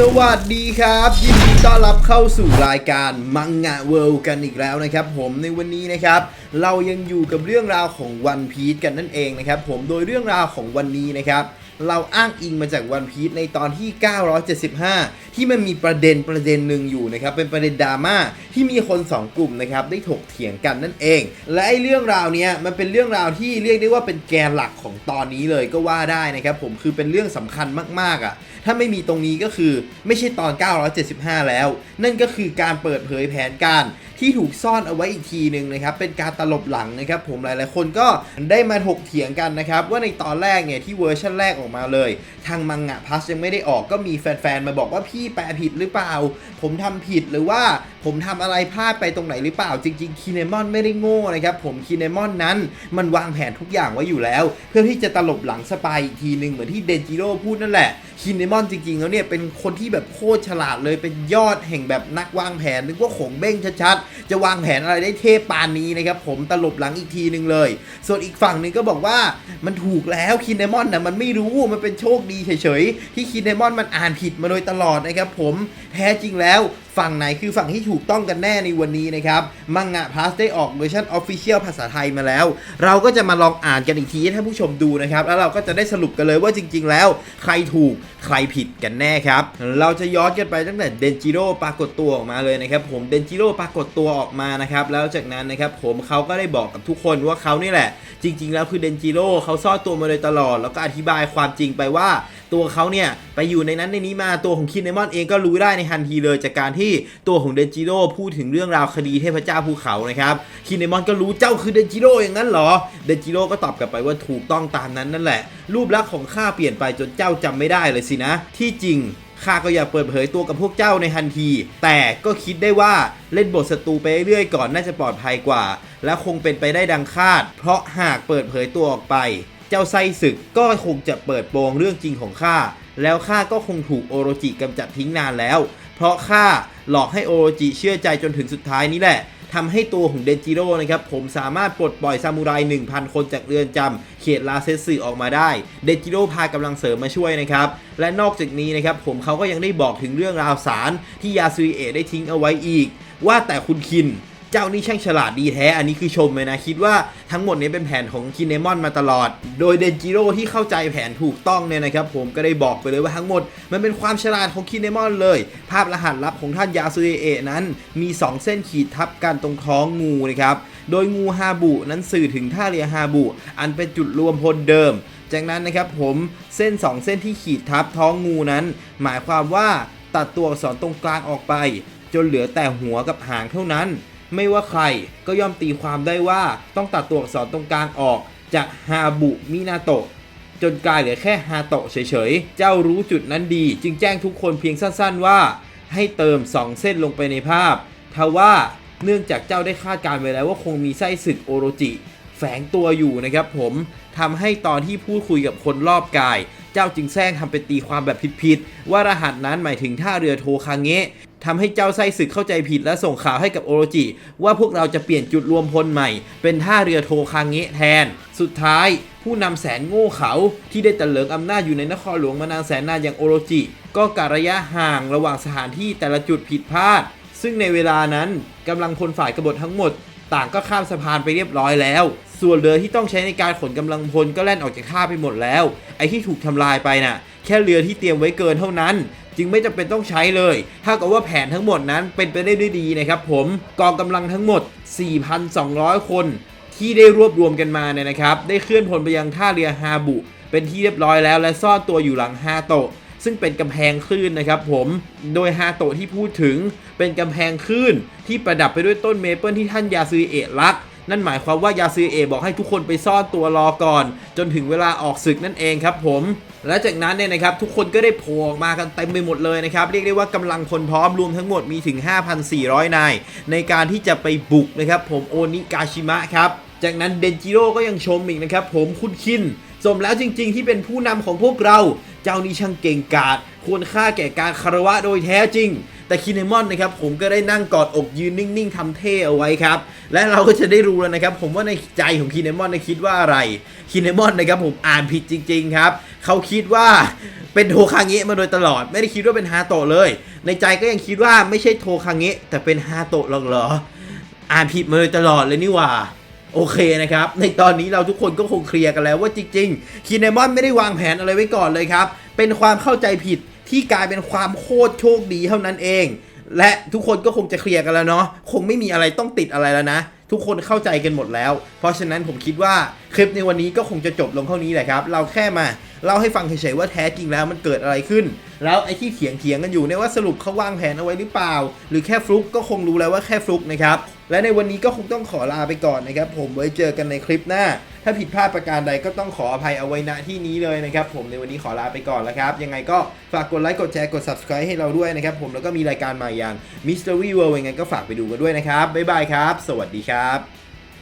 สวัสดีครับ ยินดีต้อนรับเข้าสู่รายการมังงะเวิลด์กันอีกแล้วนะครับ ผมในวันนี้นะครับ เรายังอยู่กับเรื่องราวของวันพีชกันนั่นเองนะครับ ผมโดยเรื่องราวของวันนี้นะครับ เราอ้างอิงมาจากวันพีชในตอนที่ 975 ที่มันมีประเด็นประเด็นหนึ่งอยู่นะครับเป็นประเด็นดราม่าที่มีคน 2 กลุ่มนะครับได้ถกเถียงกันนั่นเอง และไอ้เรื่องราวเนี้ยมันเป็นเรื่องราวที่เรียกได้ว่าเป็นแกนหลักของตอนนี้เลยก็ว่าได้นะครับผมคือเป็นเรื่องสำคัญมากๆอะถ้าไม่มีตรงนี้ก็คือไม่ใช่ตอน 975 แล้ว นั่นก็คือการเปิดเผยแผนการที่ถูกซ่อนเอาไว้อีกทีหนึ่งนะครับเป็นการตลบหลังนะครับผมหลายๆคนก็ได้มาถกเถียงกันนะครับว่าในตอนแรกเนี่ยที่เวอร์ชันแรกออกมาเลย ทางมังงะพัสยังไม่ได้ออกก็มีแฟนๆมาบอกว่าพี่แปลผิดหรือเปล่า ผมทำผิดหรือว่าผมทำอะไรพลาดไปตรงไหนหรือเปล่า จริงๆคีเนมอนไม่ได้โง่นะครับผมคีเนมอนนั้นมันวางแผนทุกอย่างไว้อยู่แล้ว เพื่อที่จะตลบหลังสปายอีกทีหนึ่งเหมือนที่เดนจิโร่พูดนั่นแหละคีเนมอนจริงๆแล้วเนี่ยเป็นคนที่แบบโคตรฉลาดเลยเป็นยอดแห่งแบบนักวางแผนนึกว่าขงเบ้งชัดๆจะวางแผนอะไรได้เทพปานนี้นะครับผมตลบหลังอีกทีหนึ่งเลย ส่วนอีกฝั่งหนึ่งก็บอกว่ามันถูกแล้วคีเนมอนนะมันไม่รู้มันเป็นโชคดีเฉยๆที่คีเนมอนมันอ่านผิดมาโดยตลอดนะครับผมแท้จริงแล้ว ฝั่งไหนคือฝั่งที่ถูกต้องกันแน่ในวันนี้นะครับ มังงะพาสได้ออกเวอร์ชันออฟฟิเชียลภาษาไทยมาแล้ว เราก็จะมาลองอ่านกันอีกทีให้ท่านผู้ชมดูนะครับ แล้วเราก็จะได้สรุปกันเลยว่าจริง ๆ แล้ว ใครถูกใครผิดกันแน่ครับ เราจะย้อนกันไปตั้งแต่เดนจิโร่ปรากฏตัวออกมาเลยนะครับ ผมเดนจิโร่ปรากฏตัวออกมานะครับแล้วจากนั้นนะครับผมเขาก็ได้บอกกับทุกคนว่าเขานี่แหละ จริง ๆ แล้วคือเดนจิโร่เขาซ่อนตัวมาโดยตลอด แล้วก็อธิบายความจริงไปว่า ตัวเขาเนี่ยไปอยู่ในนั้นในนี้มาตัวของคินเนมอนเองก็รู้ได้ในทันทีเลยจากการที่ตัวของเดนจิโร่พูดถึงเรื่องราวคดีเทพเจ้าภูเขานะครับคินเนมอนก็รู้เจ้าคือเดนจิโร่อย่างนั้นเหรอ เดนจิโร่ก็ตอบกลับไปว่าถูกต้องตามนั้นนั่นแหละ รูปลักษณ์ของข้าเปลี่ยนไปจนเจ้าจำไม่ได้เลยสินะ ที่จริงข้าก็อยากเปิดเผยตัวกับพวกเจ้าในทันที แต่ก็คิดได้ว่าเล่นบทศัตรูไปเรื่อยก่อนน่าจะปลอดภัยกว่า และคงเป็นไปได้ดังคาด เพราะหากเปิดเผยตัวออกไป เจ้าไส้ศึกก็คงจะเปิดโปงเรื่องจริงของข้าแล้วข้าก็คงถูกโอโรจิกำจัดทิ้งนานแล้ว เพราะข้าหลอกให้โอโรจิเชื่อใจจนถึงสุดท้ายนี้แหละทำให้ตัวของเดนจิโร่นะครับผมสามารถปลดปล่อยซามูไร 1,000 คนจากเรือนจำเขตลาเซสึออกมาได้ เดนจิโร่พากำลังเสริมมาช่วยนะครับ และนอกจากนี้นะครับผมเขาก็ยังได้บอกถึงเรื่องราวสารที่ยาซุยเอะได้ทิ้งเอาไว้อีก ว่าแต่คุณคิน เจ้านี่ช่างฉลาดดีแท้ อันนี้คือชมเลยนะ คิดว่าทั้งหมดนี้เป็นแผนของคินเนมอนมาตลอด โดยเดนจิโร่ที่เข้าใจแผนถูกต้องเนี่ยนะครับผมก็ได้บอกไปเลยว่าทั้งหมด มันเป็นความฉลาดของคินเนมอนเลย ภาพรหัสลับของท่านยาซุเอะนั้น มี 2 เส้นขีดทับกันตรงท้องงูนะครับโดยงูฮาบุนั้นสื่อถึงท่าเรือฮาบุอันเป็นจุดรวมพลเดิมจากนั้นนะครับผมเส้น 2 เส้นที่ขีดทับท้องงูนั้น หมายความว่าตัดตัวอักษรตรงกลางออกไป จนเหลือแต่หัวกับหางเท่านั้น ไม่ว่าใครก็ย่อมตีความได้ว่าต้องตัดตัวอักษรตรงกลางออกจากฮาบุมินาโตะจนกลายเหลือแค่ฮาโตะเฉยๆ เจ้ารู้จุดนั้นดี จึงแจ้งทุกคนเพียงสั้นๆว่า ให้เติม 2 เส้นลงไปในภาพทว่าเนื่องจากเจ้าได้คาดการณ์ไว้แล้วว่าคงมีไส้ศึกโอโรจิ แฝงตัวอยู่นะครับผมทำให้ตอนที่พูดคุยกับคนรอบกาย เจ้าจึงแซงทำเป็นตีความแบบผิดๆว่ารหัสนั้นหมายถึงท่าเรือโทคางเงะ ทำให้เจ้าไส้ศึกเข้าใจผิดและส่งข่าวให้กับโอโรจิ ว่าพวกเราจะเปลี่ยนจุดรวมพลใหม่ เป็นท่าเรือโทคางเงะแทน สุดท้ายผู้นำแสนโง่เขาที่ได้ตะเลิงอำนาจอยู่ในนครหลวงมานานแสนนานอย่างโอโรจิ ก็การระยะห่างระหว่างสถานที่แต่ละจุดผิดพลาด ซึ่งในเวลานั้นกำลังพลฝ่ายกบฏทั้งหมด ต่างก็ข้ามสะพานไปเรียบร้อยแล้ว ส่วนเรือที่ต้องใช้ในการขนกำลังพลก็แล่นออกจากท่าไปหมดแล้ว ไอ้ที่ถูกทำลายไปน่ะ แค่เรือที่เตรียมไว้เกินเท่านั้น จึงไม่จำเป็นต้องใช้เลยถ้ากับว่าแผนทั้งหมดนั้นเป็นไปได้ด้วยดีนะครับผมกองกำลังทั้งหมด 4,200 คนที่ได้รวบรวมกันมาเนี่ยนะครับ ได้เคลื่อนพลไปยังท่าเรือฮาบุ เป็นที่เรียบร้อยแล้วและซ่อนตัวอยู่หลังฮาโตะซึ่งเป็นกำแพงคลื่นนะครับผมโดยฮาโตะที่พูดถึงเป็นกำแพงคลื่นที่ประดับไปด้วยต้นเมเปิลที่ท่านยาซือเอะรัก นั่นหมายความว่ายาซือเอบอกให้ทุกคนไปซ่อนตัวรอก่อน จนถึงเวลาออกศึกนั่นเองครับผม และจากนั้นเนี่ยนะครับทุกคนก็ได้โผล่ออกมากันเต็มไปหมดเลยนะครับเรียกได้ว่ากำลังคนพร้อมรวมทั้งหมดมีถึง 5,400 นาย ในการที่จะไปบุกนะครับผมโอนิกาชิมะครับจากนั้นเดนจิโร่ก็ยังชมอีกนะครับผมคุณคินสมแล้วจริงๆที่เป็นผู้นำของพวกเรา เจ้านี่ช่างเก่งกาจควรค่าแก่การคารวะโดยแท้จริง แต่คินเนมอนนะครับผมก็ได้นั่งกอดอกยืนนิ่งๆทำเท่เอาไว้ครับ และเราก็จะได้รู้แล้วนะครับ ผมว่าในใจของคินเนมอนนี่คิดว่าอะไรคินเนมอนนะครับผมอ่านผิดจริง ๆ ครับ เขาคิดว่าเป็นโทคาเงะมาโดยตลอด ไม่ได้คิดว่าเป็นฮาโตะเลย ในใจก็ยังคิดว่าไม่ใช่โทคาเงะแต่เป็นฮาโตะหรอกเหรออ่านผิดมาโดยตลอดเลยนี่หว่าโอเคนะครับ ในตอนนี้เราทุกคนก็คงเคลียร์กันแล้วว่าจริงๆ คีเนมอนไม่ได้วางแผนอะไรไว้ก่อนเลยครับ เป็นความเข้าใจผิด ที่กลายเป็นความโคตรโชคดีเท่านั้นเอง และทุกคนก็คงจะเคลียร์กันแล้วเนาะคงไม่มีอะไรต้องติดอะไรแล้วนะ ทุกคนเข้าใจกันหมดแล้ว เพราะฉะนั้นผมคิดว่าคลิปในวันนี้ก็คงจะจบลงเท่านี้แหละครับ เราแค่มาเล่าให้ฟังเฉยๆว่าแท้จริงแล้วมันเกิดอะไรขึ้น แล้วไอ้ที่เถียงเถียงๆกันอยู่เนี่ยว่าสรุปเขาวางแผนเอาไว้หรือเปล่า หรือแค่ฟลุกก็คงรู้แล้วว่าแค่ฟลุกนะครับ และในวันนี้ก็คงต้องขอลาไปก่อนนะครับ ผมไว้เจอกันในคลิปหน้า ถ้าผิดพลาดประการใดก็ต้องขออภัยเอาไว้ณที่นี้เลยนะครับผมในวันนี้ขอลาไปก่อนแล้วครับ ยังไงก็ฝากกดไลค์กดแชร์กด subscribe ให้เราด้วยนะครับผมแล้วก็มีรายการใหม่อย่าง Mystery World ยังไงก็ฝากไปดูกันด้วยนะครับบ๊ายบายครับ สวัสดีครับ